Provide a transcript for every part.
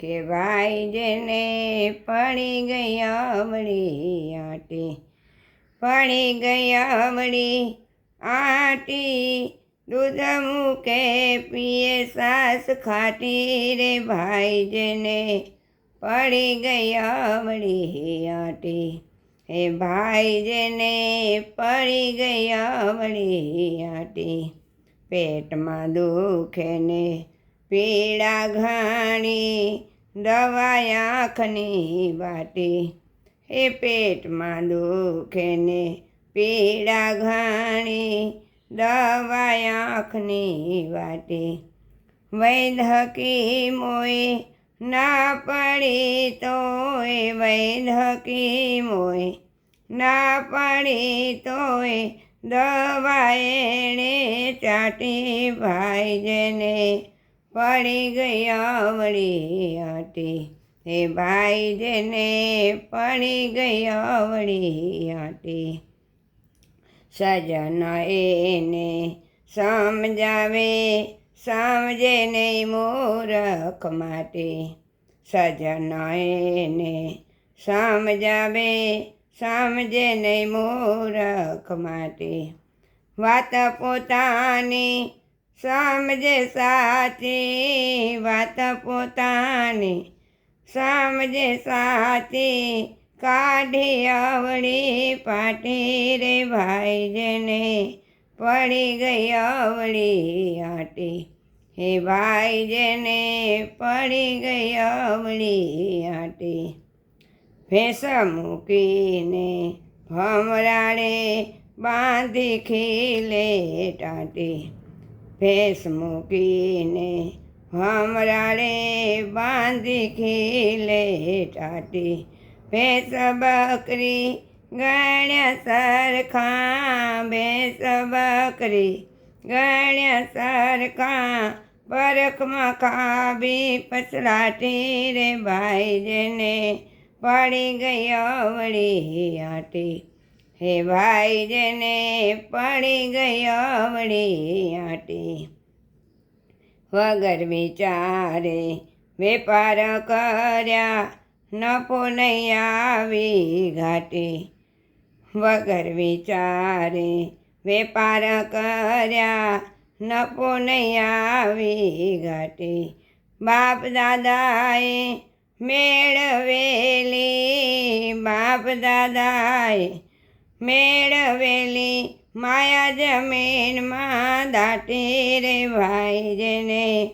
કે ભાઈ જેને પડી ગયા વળી આટી. પડી ગયા વળી આટી. દૂધ મૂકે, પીએ સાસ ખાટી રે ભાઈ જેને પડી ગયા વળી આટી. હે ભાઈ જેને પડી ગયા વળી આટી. પેટમાં દુખે ને પીડા ઘાણી. દવા આંખની બાટી એ પેટમાં દુખે ને પીડા ઘાણી દવા આંખની વાટી. વૈધકી મોય ના પડી તોય વૈધકી મોય ના પડી તોય દવા એણે ચાટી ભાઈ જેને પડી ગયા વળી આટી. હે ભાઈ જેને પડી ગયા વળી આટી. સજન એને સમજાવે, સમજે નહીં મૂરખ માટે. સજન એને સમજાવે, સમજે નહીં મૂરખ માટે. વાત પોતાની સમજે સાચી વાત પોતાની સમજે સાચી કાઢી અવળી પાટી રે ભાઈ જેને પડી ગઈ અવળી આટી. હે ભાઈ જેને પડી ગઈ અવળી આટી. ભેંસ મૂકીને ભમરાડે બાંધી ખીલે ટાટી. ભેંસ મૂકીને હમરાળે બાંધી ખીલે ટાટી. ભેંસ બકરી ગણ્યા સરખા, ભેંસ બકરી ગણ્યા સરખા. પરખમાં ખાબી પછલાટી રે ભાઈ જેને પડી ગઈ અવળી આટી હે ભાઈ જેને પડી ગઈ અવળી આટી. વગર વિચારે વેપાર કર્યા, નફો નહીં આવી ઘાટી. વગર વિચારે વેપાર કર્યા, નફો નહીં આવી ઘાટી. બાપ દાદાએ મેળવેલી, બાપ દાદાએ મેળવેલી માયા જમીનમાં દાટી રે ભાઈ જેને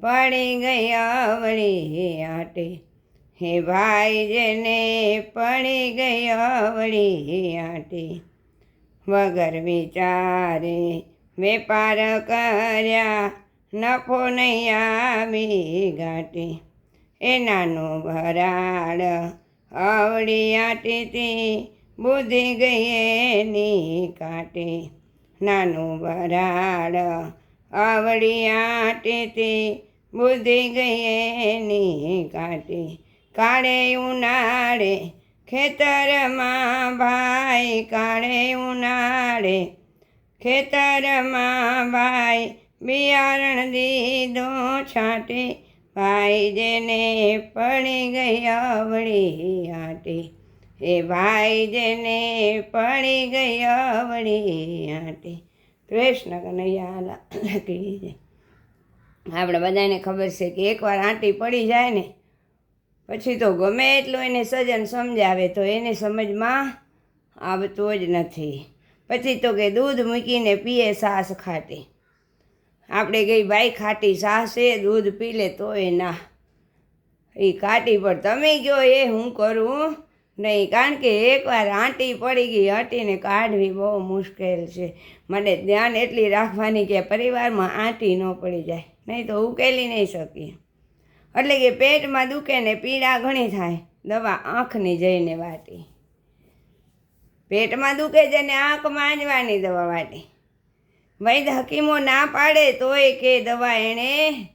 પડી ગઈ અવળી આટી. હે ભાઈ જેને પડી ગઈ અવળી આટે. વગર વિચારે વેપાર કર્યા, નફો નહીં આવી ઘાટી. એ નાનું ભરાડ અવળી આટીથી બુદ્ધિ ગઈ એની કાટી. નાનું ભરાડ આવડી આટીથી બુદ્ધિ ગઈ એની કાટી. કાળે ઉનાળે ખેતરમાં ભાઈ, કાળે ઉનાળે ખેતરમાં ભાઈ, બિયારણ દીધો છાંટી. ભાઈ જેને પડી ગઈ આવડી આટી. એ ભાઈ જેને પડી ગઈ અવળી આટી. કૃષ્ણ કનૈયા લખી છે. આપણે બધાને ખબર છે કે એકવાર આંટી પડી જાય ને, પછી તો ગમે એટલું એને સજન સમજાવે, તો એને સમજમાં આવતો જ નથી. પછી તો કે દૂધ મૂકીને પીએ સાસ ખાટી. આપણે ગઈ ભાઈ ખાટી સાસ દૂધ પી લે તોય ના. એ કાટી પર તમે કહો એ હું કરું? નહીં, કારણ કે એકવાર આંટી પડી ગઈ હટીને કાઢવી બહુ મુશ્કેલ છે. મને ધ્યાન એટલી રાખવાની કે પરિવારમાં આંટી ન પડી જાય, નહીં તો ઉકેલી નહીં શકીએ. એટલે કે પેટમાં દુખે ને પીડા ઘણી થાય, દવા આંખની જઈને વાટી. પેટમાં દુખે છે ને આંખ માંજવાની દવા વાટી. વૈદ હકીમો ના પાડે તોય કે દવા એણે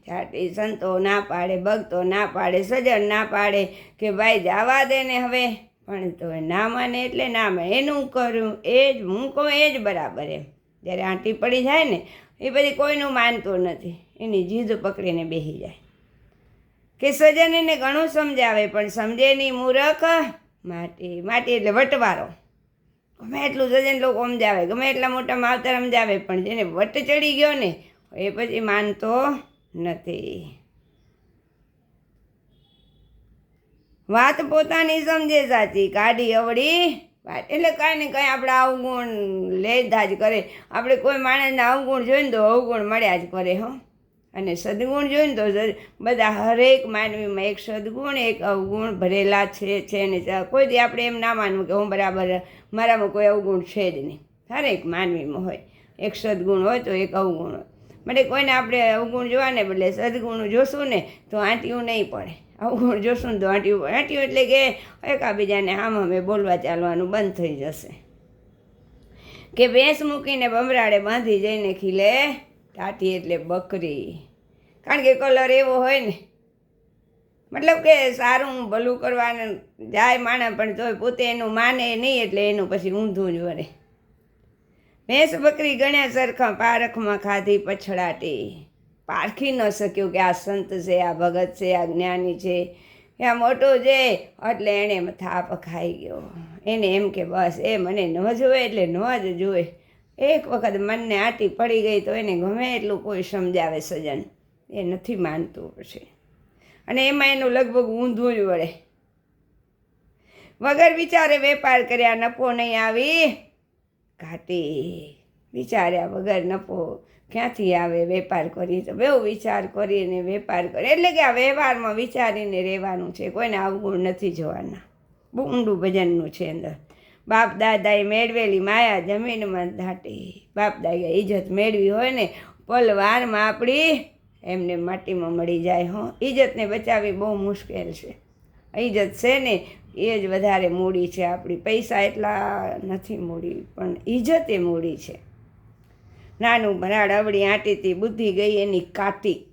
છાટી. સંતો ના પાડે, ભક્તો ના પાડે સજન ના પાડે કે ભાઈ જવા દે ને હવે. પણ તો ના માને એટલે ના માને. એનું કર્યું એ જ, હું કહું એ જ બરાબર એમ. જ્યારે આંટી પડી જાય ને, એ બધી કોઈનું માનતું નથી. એની જીદ પકડીને બેસી જાય. કે સજન એને ઘણું સમજાવે, પણ સમજે નહીં મૂરખ. માટી માટી એટલે વટવારો. ગમે એટલું સજન લોકો સમજાવે, ગમે એટલા મોટા માવતર સમજાવે, પણ જેને વટ ચડી ગયો ને, એ પછી માનતો નથી. વાત પોતાની સમજે સાચી, કાઢી અવળી. વાત એટલે કાંઈ ને કાંઈ આપણે અવગુણ લેધા જ કરે. આપણે કોઈ માણસને અવગુણ જોઈને તો અવગુણ મળ્યા જ કરે, હો. અને સદગુણ જોઈને તો બધા હરેક માનવીમાં એક સદગુણ, એક અવગુણ ભરેલા છે છે ને કોઈ દી આપણે એમ ના માનવું કે હું બરાબર, મારામાં કોઈ અવગુણ છે જ નહીં. હરેક માનવીમાં હોય. એક સદગુણ હોય તો એક અવગુણ હોય. માટે કોઈને આપણે અવગુણ જોવાને બદલે સદગુણ જોશું ને તો આંટીયું નહીં પડે. અવગુણ જોશું તો આંટ્યું આંટ્યું એટલે કે એકાબીજાને આમ અમે બોલવા ચાલવાનું બંધ થઈ જશે. કે ભેંસ મૂકીને બમરાડે બાંધી જઈને ખીલે ટાટી એટલે બકરી. કારણ કે કલર એવો હોય ને. મતલબ કે સારું ભલું કરવાનું જાય માણસ, પણ તોય પોતે એનું માને નહીં એટલે એનું પછી ઊંધું જ વળે. ભેંસ બકરી ગણ્યા સરખા પારખમાં ખાધી પછડાટી. પારખી ન શક્યું કે આ સંત છે, આ ભગત છે, આ જ્ઞાની છે, કે આ મોટો છે. એટલે એણે થાપ ખાઈ ગયો. એને એમ કે, બસ, એ મને ન જોવે એટલે ન જ જોવે. એક વખત મનને આટી પડી ગઈ તો એને ગમે એટલું કોઈ સમજાવે સજન. એ નથી માનતું પછી અને એમાં એનું લગભગ ઊંધું જ વળે. વગર વિચારે વેપાર કર્યા, નફો નહીં આવી. ઘાટી. વિચાર્યા વગર નફો ક્યાંથી આવે વેપાર કરી? તો બહુ વિચાર કરીને વેપાર કરે. એટલે કે આ વ્યવહારમાં વિચારીને રહેવાનું છે. કોઈને અવગુણ નથી જોવાના. બહુ ઊંડું ભજનનું છે અંદર. બાપ દાદાએ મેળવેલી માયા જમીનમાં દાટી બાપ દાદાએ ઇજ્જત મેળવી હોય ને, પલવારમાં આપણી એમને માટીમાં મળી જાય, હો. ઇજ્જતને બચાવવી બહુ મુશ્કેલ છે. ઇજ્જત છે ને, એ જ વધારે મૂડી છે આપણી. પૈસા એટલા નથી મૂડી, પણ ઇજ્જત મૂડી છે. નાનું ભરાડ અવળી આંટીથી બુદ્ધિ ગઈ એની કાટી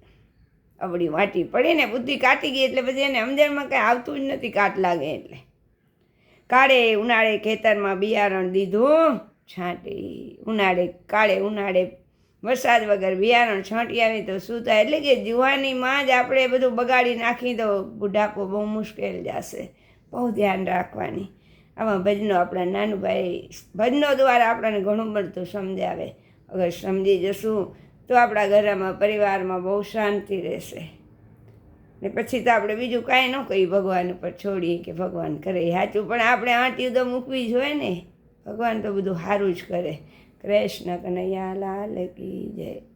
અવળી વાટી પડી ને બુદ્ધિ કાટી ગઈ એટલે પછી એને સમજણમાં કંઈ આવતું જ નથી કાટ લાગે એટલે. કાળે ઉનાળે ખેતરમાં બિયારણ દીધું, છાંટી, ઉનાળે, કાળે ઉનાળે વરસાદ વગર બિયારણ છાંટી આવી તો શું થાય એટલે કે જુવાનીમાં જ આપણે બધું બગાડી નાખી તો બુઢાપો બહુ મુશ્કેલ જશે. બહુ ધ્યાન રાખવાની. આમાં ભજનો આપણા નાનુભાઈ ભજનો દ્વારા આપણને ઘણું બધું સમજાવે. અગર સમજી જશું તો આપણા ઘરમાં, પરિવારમાં બહુ શાંતિ રહેશે. ને પછી તો આપણે બીજું કાંઈ ન કહીએ, ભગવાન ઉપર છોડીએ કે ભગવાન કરે સાચું. પણ આપણે આંટી તો મૂકવી જોઈએ ને. ભગવાન તો બધું સારું જ કરે. કૃષ્ણ કનૈયા લાલ કી જય.